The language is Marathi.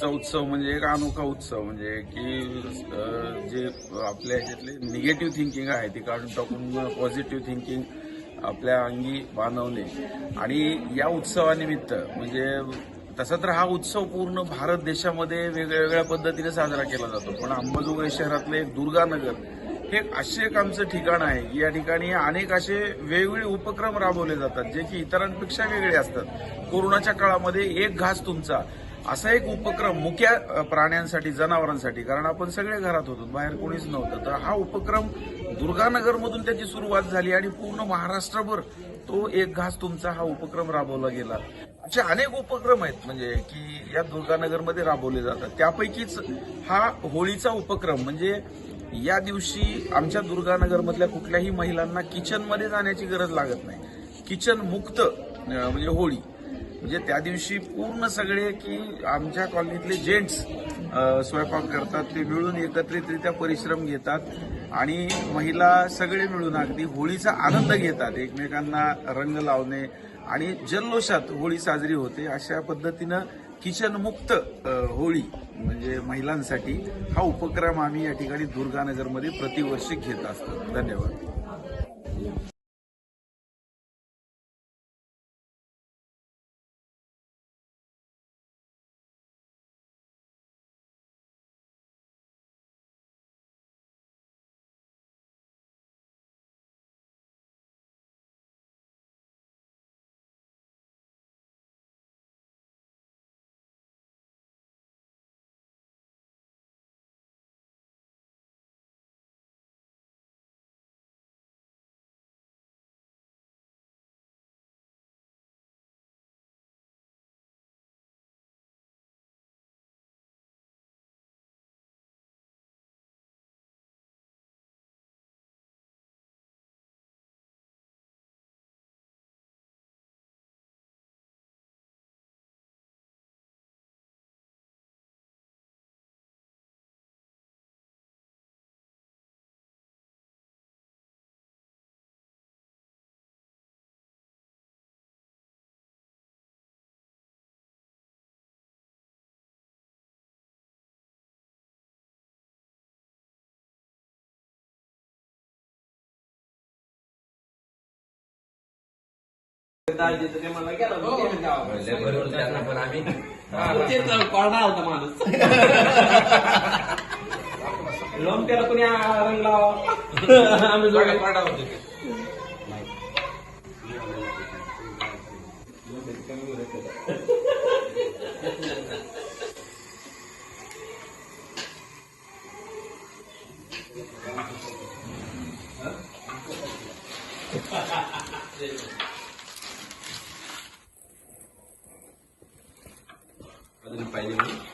चा उत्सव म्हणजे एक अनोखा उत्सव म्हणजे की जे आपल्या ह्याच्यातले निगेटिव्ह थिंकिंग आहे ती काढून टाकून पॉझिटिव्ह थिंकिंग आपल्या अंगी बांधवणे. आणि या उत्सवानिमित्त म्हणजे तसा तर हा उत्सव पूर्ण भारत देशामध्ये वेगवेगळ्या पद्धतीने साजरा केला जातो. पण अंबाजोगाई शहरातलं एक दुर्गानगर हे असे एक आमचं ठिकाण आहे या ठिकाणी अनेक असे वेगवेगळे उपक्रम राबवले जातात जे की इतरांपेक्षा वेगळे असतात. कोरोनाच्या काळामध्ये एक घास तुमचा असा एक उपक्रम मुख्या प्राण्यांसाठी जनावरांसाठी कारण आपण सगळे घरात होतो बाहेर कोणीच नव्हतं. तर हा उपक्रम दुर्गानगरमधून त्याची सुरुवात झाली आणि पूर्ण महाराष्ट्रभर तो एक घास तुमचा हा उपक्रम राबवला गेला. असे अनेक उपक्रम आहेत म्हणजे की या दुर्गानगरमध्ये राबवले जातात. त्यापैकीच हा होळीचा उपक्रम म्हणजे या दिवशी आमच्या दुर्गानगरमधल्या कुठल्याही महिलांना किचनमध्ये जाण्याची गरज लागत नाही. किचन मुक्त म्हणजे होळी. म्हणजे त्या दिवशी पूर्ण सगळे की आमच्या कॉलनीतले जेंट्स स्वयंपाक करतात ते मिळून एकत्रितरित्या परिश्रम घेतात आणि महिला सगळे मिळून अगदी होळीचा आनंद घेतात एकमेकांना रंग लावणे आणि जल्लोषात होळी साजरी होते. अशा पद्धतीनं किचन मुक्त होळी म्हणजे महिलांसाठी हा उपक्रम आम्ही या ठिकाणी दुर्गानगरमध्ये प्रतिवर्षी घेत असतो. धन्यवाद. बरोबर त्यांना पण आम्ही तेच कोरडा होता माणूस लोमट्याला कोणी रंग लावा आम्ही जोडे कोरडा होतो faydalı.